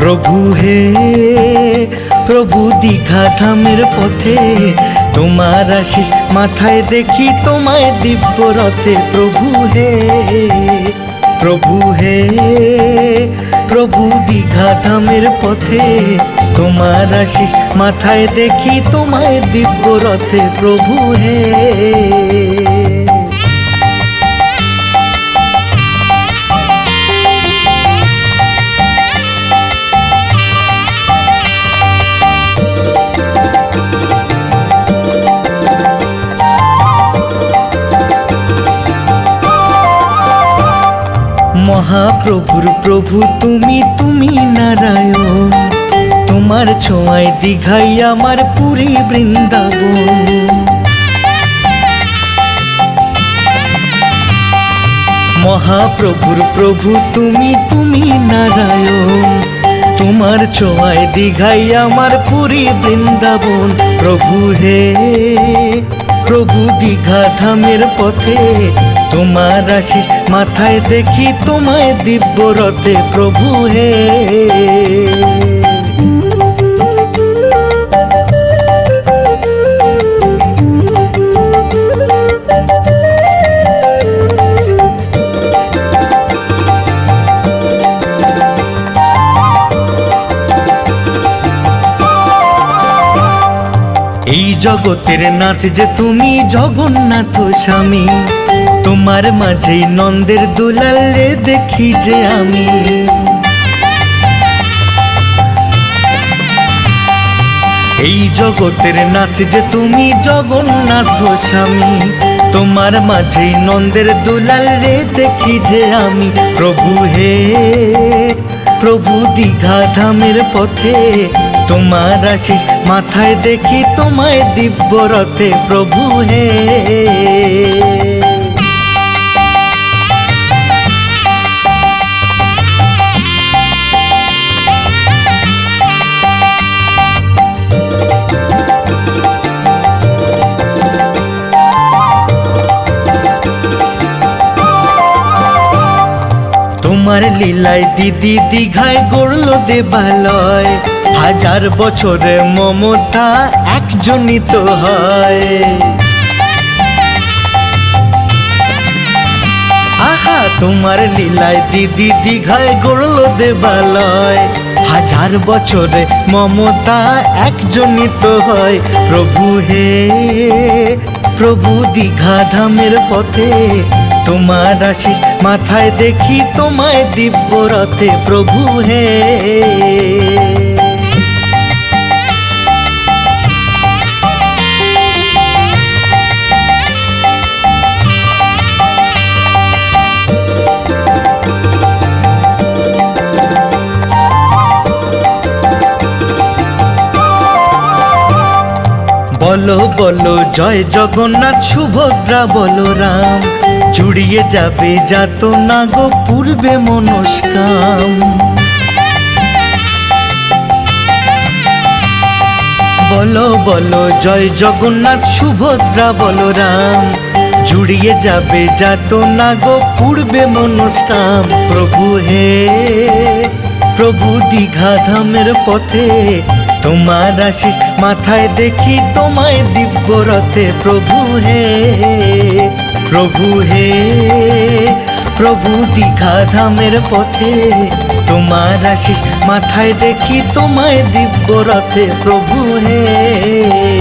প্রভু হে, প্রভু দীঘা ধামের পথে, তোমার আশিস মাথায় দেখি তোমায় দিব্য রথে। প্রভু হে প্রভু হে, প্রভু দীঘা ধামের পথে, তোমার আশিস মাথায় দেখি তোমায় দিব্য রথে। প্রভু হে মহাপ্রভুর প্রভু, তুমি তুমি নারায়ণ। তোমার ছোঁয়ায় দীঘাই আমার পুরী বৃন্দাবন। মহাপ্রভুর প্রভু, তুমি তুমি নারায়ণ। তোমার ছোঁয়ায় দিঘাই আমার পুরী বৃন্দাবন। প্রভু হে, প্রভু দীঘা ধামের পথে তোমার আশিস, মাথায় দেখি তোমায় দিব্য রথে প্রভু হে। এই জগতের নাথ যে তুমি জগন্নাথ স্বামী। তোমার মাঝেই নন্দের দুলাল রে দেখি যে আমি। এই জগতের নাথ যে তুমি জগন্নাথ স্বামী। তোমার মাঝেই নন্দের দুলাল রে দেখি যে আমি। প্রভু হে, প্রভু দীঘা ধামের পথে তোমার আশিস, মাথায় দেখি তোমায় দিব্য রথে প্রভু হে। তোমার লীলায় দিদি দিঘায় গড়ল দেবালয়। হাজার বছরে মমতা একজনিত হয়। আহা, তোমার লীলায় দিদি দীঘায় গড়ল দেবালয়। হাজার বছরে মমতা একজনিত হয়। প্রভু হে, প্রভু দীঘা ধামের পথে তোমার আশিস মাথায় দেখি তোমায় দিব্য রথে প্রভু হে বলো বলো, জয় জগন্নাথ সুভদ্রা বলো রাম। জুড়িয়ে যাবে যাত না গো পূর্বে মনস্কাম। বলো বলো, জয় জগন্নাথ সুভদ্রা বলো রাম। জুড়িয়ে যাবে যাত না গো পূর্বে মনস্কাম। প্রভু হে, প্রভু দীঘা ধামের পথে তোমার আশিস, মাথায় দেখি তোমায় দিব্য রথে, প্রভু হে প্রভু হে, প্রভু দীঘা ধামের পথে। তোমার আশিস, মাথায় দেখি তোমায় দিব্য রথে, প্রভু হে।